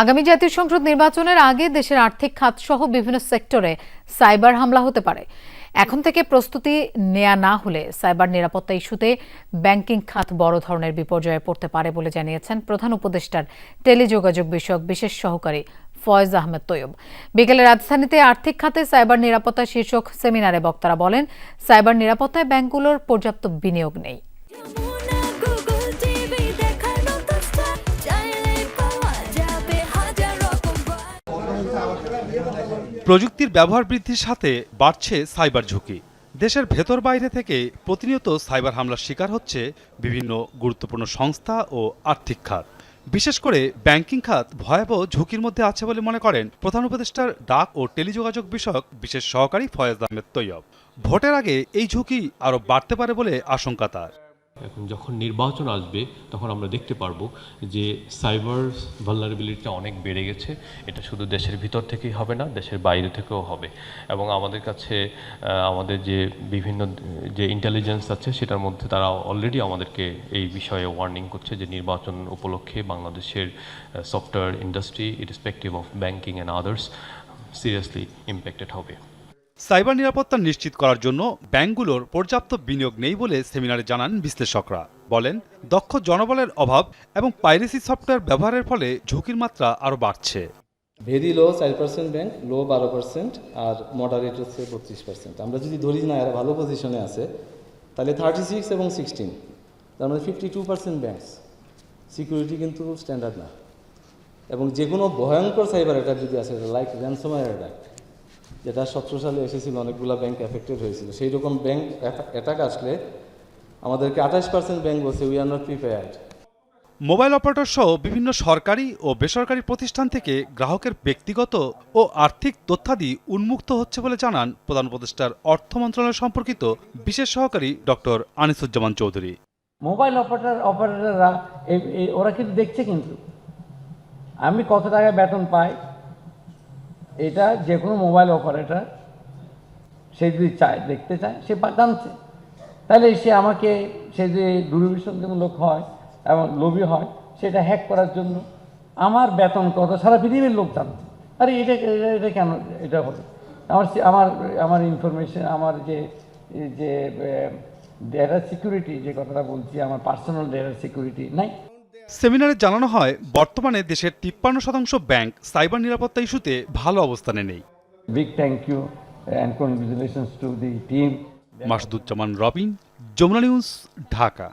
আগামী জাতীয় সংসদ নির্বাচনের আগে দেশের আর্থিক খাত সহ বিভিন্ন সেক্টরে সাইবার হামলা হতে পারে। এখন থেকে প্রস্তুতি নেওয়া না হলে সাইবার নিরাপত্তা ইস্যুতে ব্যাংকিং খাত বড় ধরনের বিপর্যয়ে পড়তে পারে বলে জানিয়েছেন প্রধান উপদেষ্টার টেলিযোগাযোগ বিষয়ক বিশেষ সহকারী ফয়েজ আহমেদ তৈয়ব। বিকেলে রাজধানীতে আর্থিক খাতে সাইবার নিরাপত্তা শীর্ষক সেমিনারে বক্তারা বলেন, সাইবার নিরাপত্তায় ব্যাংকগুলোর পর্যাপ্ত বিনিয়োগ নেই। প্রযুক্তির ব্যবহার বৃদ্ধির সাথে বাড়ছে সাইবার ঝুঁকি। দেশের ভেতর বাইরে থেকে প্রতিনিয়ত সাইবার হামলার শিকার হচ্ছে বিভিন্ন গুরুত্বপূর্ণ সংস্থা ও আর্থিক খাত। বিশেষ করে ব্যাংকিং খাত ভয়াবহ ঝুঁকির মধ্যে আছে বলে মনে করেন প্রধান উপদেষ্টার ডাক ও টেলিযোগাযোগ বিষয়ক বিশেষ সহকারী ফয়েজ আহমেদ তৈয়ব। ভোটের আগে এই ঝুঁকি আরও বাড়তে পারে বলে আশঙ্কা তার। এখন যখন নির্বাচন আসবে, তখন আমরা দেখতে পারব যে সাইবার ভালনারেবিলিটিটা অনেক বেড়ে গেছে। এটা শুধু দেশের ভিতর থেকেই হবে না, দেশের বাইরে থেকেও হবে। এবং আমাদের কাছে আমাদের যে বিভিন্ন, যে ইন্টেলিজেন্স আছে, সেটার মধ্যে তারা অলরেডি আমাদেরকে এই বিষয়ে ওয়ার্নিং করছে যে নির্বাচন উপলক্ষে বাংলাদেশের software industry irrespective of banking and others seriously impacted হবে। সাইবার নিরাপত্তা নিশ্চিত করার জন্য ব্যাংকগুলোর পর্যাপ্ত বিনিয়োগ নেই বলে সেমিনারে জানান বিশ্লেষকরা। বলেন, দক্ষ জনবলের অভাব এবং পাইরেসি সফটওয়্যার ব্যবহারের ফলে ঝুঁকির মাত্রা আরও বাড়ছে। ভেরি লো চার পার্সেন্ট ব্যাংক, লো বারো পার্সেন্ট আর মডারেট হচ্ছে বত্রিশ পার্সেন্ট। আমরা যদি ধরি না, এরা ভালো পজিশনে আছে, তাহলে থার্টি সিক্স এবং সিক্সটিন তার মানে fifty two percent banks. Security কিন্তু স্ট্যান্ডার্ড না। এবং যে কোনো ভয়ঙ্কর সাইবার অ্যাটাক যদি আসে লাইক র্যানসোমার অ্যাটাক যেটা সতেরো সালে এসেছিল অনেকগুলো ব্যাংক এফেক্টেড হয়েছিল। সেই রকম ব্যাংক অ্যাটাক আসলে আমাদেরকে আঠাশ পার্সেন্ট ব্যাংক বলছে we are not prepared mobile operator সহ বিভিন্ন সরকারি ও বেসরকারি প্রতিষ্ঠান থেকে গ্রাহকের ব্যক্তিগত ও আর্থিক তথ্যাদি উন্মুক্ত হচ্ছে বলে জানান প্রধান উপদেষ্টার অর্থ মন্ত্রণালয় সম্পর্কিত বিশেষ সহকারী doctor Anisuzzaman Chowdhury. Mobile operator অপারেটররা ওরা কিন্তু দেখছে কিন্তু। আমি কত টাকা বেতন পাই? এটা যে কোনো মোবাইল অপারেটর সে যদি চায়, দেখতে চায়, সে জানছে তাহলে সে আমাকে, সে যে দুর্বিসন্ধমূলক হয় এবং লোভী হয়, সেটা হ্যাক করার জন্য আমার বেতন কত? সারা পৃথিবীর লোক জানছে। আরে এটা, এটা- এটা কেন, এটা হলো? আমার আমার আমার ইনফরমেশন আমার যে যে ডেটা সিকিউরিটি যে কথাটা বলছি, আমার পার্সোনাল ডেটা সিকিউরিটি নাই। সেমিনারে জানানো হয় বর্তমানে দেশের তিপ্পান্ন শতাংশ ব্যাংক সাইবার নিরাপত্তা ইস্যুতে ভালো অবস্থানে নেই। Big thank you and congratulations to the team Masuduzzaman Robin Jamuna news Dhaka.